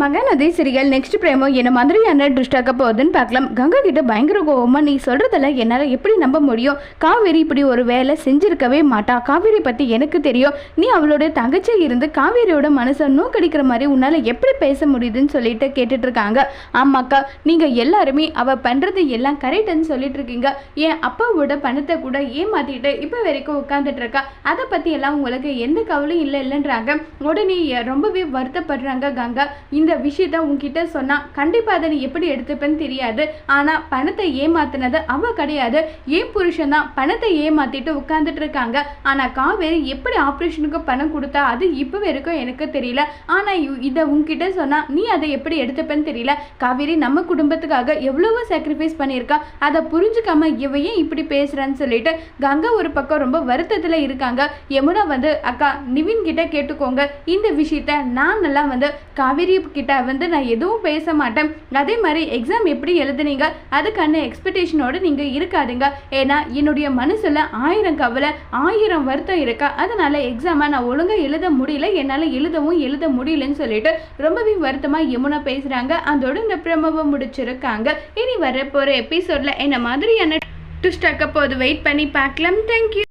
Mahanadi சிறிகள் next பிரேமோ என்ன மாதிரியான ட்ரிஸ்டாக்க போகுதுன்னு பார்க்கலாம். கங்கா கிட்ட பயங்கர கோவமா நீ சொல்றதெல்லாம் என்னால் எப்படி நம்ப முடியும்? காவேரி இப்படி ஒரு வேலை செஞ்சிருக்கவே மாட்டா. காவேரி பத்தி எனக்கு தெரியும். நீ அவளோட தங்கச்சி இருந்து காவேரியோட மனசை நோக்கடிக்கிற மாதிரி உன்னால எப்படி பேச முடியுதுன்னு சொல்லிட்டு கேட்டுட்டு இருக்காங்க ஆமாக்கா நீங்க எல்லாருமே அவ பண்றது எல்லாம் கரெக்டுன்னு சொல்லிட்டு இருக்கீங்க என் அப்பாவோட பணத்தை கூட ஏமாத்திட்டு இப்போ வரைக்கும் உட்காந்துட்டு இருக்கா அதை பத்தி எல்லாம் உங்களுக்கு எந்த கவலையும் இல்லை இல்லைன்றாங்க. உடனே ரொம்பவே வருத்தப்படுறாங்க கங்கா. இந்த இந்த விஷயத்த உன்கிட்ட சொன்னா கண்டிப்பா அதை நீ எப்படி எடுத்துப்பேன்னு தெரியாது. ஆனா பணத்தை ஏமாத்தினது அவ கிடையாது. ஏன் புருஷன் தான் பணத்தை ஏமாத்திட்டு உட்காந்துட்டு இருக்காங்க. ஆனா காவேரி எப்படி ஆப்ரேஷனுக்கு பணம் கொடுத்தா அது இப்போ வரைக்கும் எனக்கு தெரியல. ஆனா இதை உன்கிட்ட சொன்னா நீ அதை எப்படி எடுத்துப்பேன்னு தெரியல. காவேரி நம்ம குடும்பத்துக்காக எவ்வளவோ சாக்ரிஃபைஸ் பண்ணியிருக்கா. அதை புரிஞ்சுக்காம இவையே ஏன் இப்படி பேசுறான்னு சொல்லிட்டு கங்கா ஒரு பக்கம் ரொம்ப வருத்தத்துல இருக்காங்க. யமுனா வந்து அக்கா நிவின் கிட்ட கேட்டுக்கோங்க. இந்த விஷயத்த நான் நல்லா வந்து காவேரி கிட்ட வந்து நான் எதுவும் பேச மாட்டேன். அதே மாதிரி எக்ஸாம் எப்படி எழுதுனீங்க? அதுக்கான எக்ஸ்பெக்டேஷனோடு நீங்கள் இருக்காதீங்க. ஏன்னா என்னுடைய மனசில் ஆயிரம் கவலை ஆயிரம் வருத்தம் இருக்கா? அதனால் எக்ஸாமை நான் ஒழுங்காக எழுத முடியல. என்னால் எழுதவும் எழுத முடியலன்னு சொல்லிட்டு ரொம்பவே வருத்தமாக யமுனா பேசுகிறாங்க அதோட இந்த பிரமவை முடிச்சிருக்காங்க. இனி வரப்போகிற எபிசோடில் எபிசோட்ல என்ன மாதிரியான ட்விஸ்ட் ஆக்க போது வெயிட் பண்ணி பார்க்கலாம். தேங்க்யூ